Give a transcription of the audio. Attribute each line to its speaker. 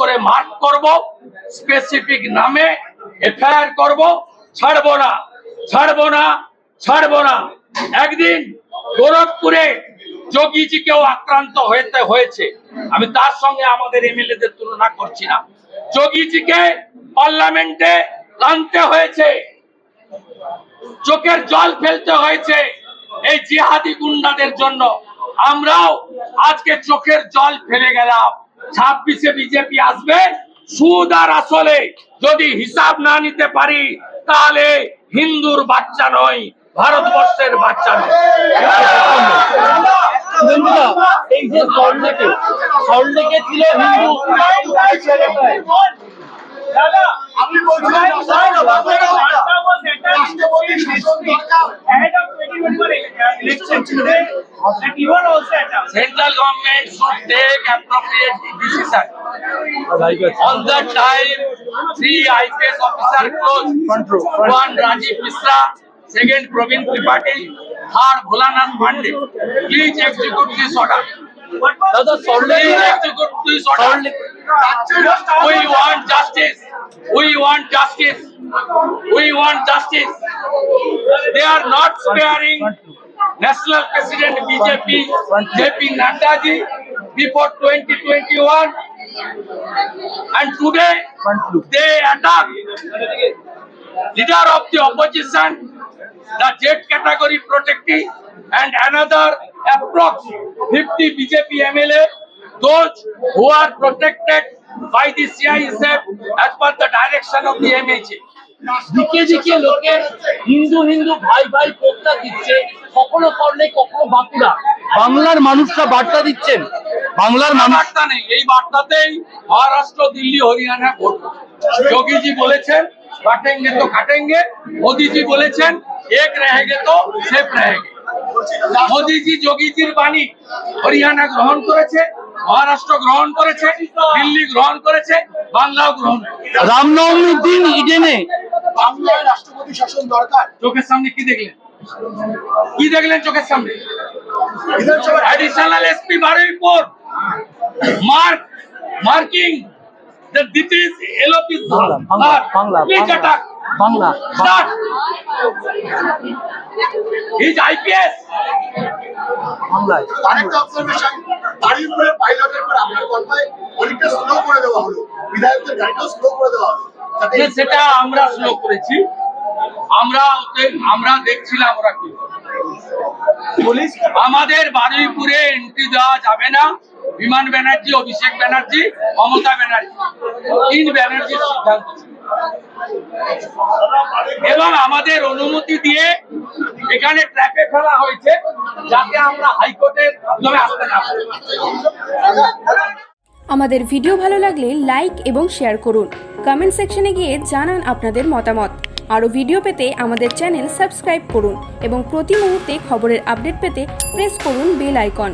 Speaker 1: করে মার্ক করব স্পেসিফিক নামে এফআইআর করব, ছাড়বো না ছাড়বো না ছাড়বো না। একদিন গোরখপুরে যোগীজিকেও আক্রান্ত হতে হয়েছে। আমি তার সঙ্গে আমাদের এমএলএদের তুলনা করছি না। যোগীজিকে পার্লামেন্টে আনতে হয়েছে। চোখের জল ফেলতে হয়েছে এই জিহাদি গুন্ডাদের জন্য। আমরাও আজকে চোখের জল ফেলে গেলাম। ছাব্বিশে বিজেপি আসবে সুদ আর আসলে যদি হিসাব না নিতে পারি তাহলে হিন্দুর বাচ্চা নয় ভারতবর্ষের বাচ্চা নয়।
Speaker 2: বন্ধুরা, এই যে সল্টলেকে সল্টলেকে ছিল হিন্দু।
Speaker 3: দাদা আমি বলছিলাম রাষ্ট্রপতি শাসন দরকার ahead of 2021 election today that you are also attacked.
Speaker 1: Central government should take appropriate decision. On that time, three IPS officer closed. One Rajiv Misra, second Praveen Tripathi, third Bholanath Pandey. Please execute this order.
Speaker 2: দাদা সল্টলেকে
Speaker 1: Please execute this order.
Speaker 2: সল্টলেকে
Speaker 1: We want justice. We want justice. We National President BJP, JP Nadda ji before 2021. And today they attack leader of the opposition, the Z category protectee, and another approx 50 BJP MLA, those who are protected by the CISF as per the direction of the MHA.
Speaker 2: দিকে দিকে লোকে হিন্দু হিন্দু ভাই ভাই প্রস্তাব দিচ্ছে, কখনো করলে, কখনো বাঁকুড়া। বাংলার মানুষরা বার্তা দিচ্ছেন। বাংলার মানুষ
Speaker 1: বার্তা নেই। এই বার্তাতেই মহারাষ্ট্র, দিল্লি, হরিয়ানা ভোট যোগীজি বলেছেন, কাটেঙ্গে তো কাটেঙ্গে। মোদীজি বলেছেন, এক রেহেগে তো সেফ রেহেগে। মোদীজি যোগীজির বাণী হরিয়ানা গ্রহণ করেছে। মহারাষ্ট্র গ্রহণ করেছে দিল্লি গ্রহণ করেছে বাংলাও গ্রহণ
Speaker 2: রামনবমীর দিন ইডেনে।
Speaker 3: বাংলায় রাষ্ট্রপতি শাসন দরকার।
Speaker 1: চোখের সামনে কি দেখলেন? কি দেখলেন চোখের সামনে? additional SP Baripur mark marking that this is LOP
Speaker 2: Bangla Bangla Bangla
Speaker 1: Please
Speaker 2: Bangla
Speaker 1: attack.
Speaker 2: Bangla
Speaker 1: Start. He's IPS.
Speaker 2: বাংলায়।
Speaker 4: আরেকটা অবজারভেশন বারুইপুরের পাইলটের আপনার কথায় অনেকটা স্লো করে দেওয়া হলো। বিধায়কদের গাড়িটাও স্লো করে দেওয়া হলো।
Speaker 1: সেটা আমরা স্লো করেছি আমরা আমরা দেখছিলাম ওরা কি।
Speaker 3: পুলিশ?
Speaker 1: আমাদের বারুইপুরে এন্ট্রি দেওয়া যাবে না। বিমান ব্যানার্জি অভিষেক ব্যানার্জি মমতা ব্যানার্জি। তিন ব্যানার্জির সিদ্ধান্ত এবং আমাদের অনুমতি দিয়ে এখানে ট্র্যাপে ফেলা হয়েছে যাতে আমরা হাইকোর্টের মাধ্যমে আসতে না
Speaker 5: আমাদের ভিডিও ভালো লাগলে লাইক এবং শেয়ার করুন। কমেন্ট সেকশনে গিয়ে জানান আপনাদের মতামত। আরও ভিডিও পেতে আমাদের চ্যানেল সাবস্ক্রাইব করুন এবং প্রতি মুহূর্তে খবরের আপডেট পেতে প্রেস করুন বেল আইকন।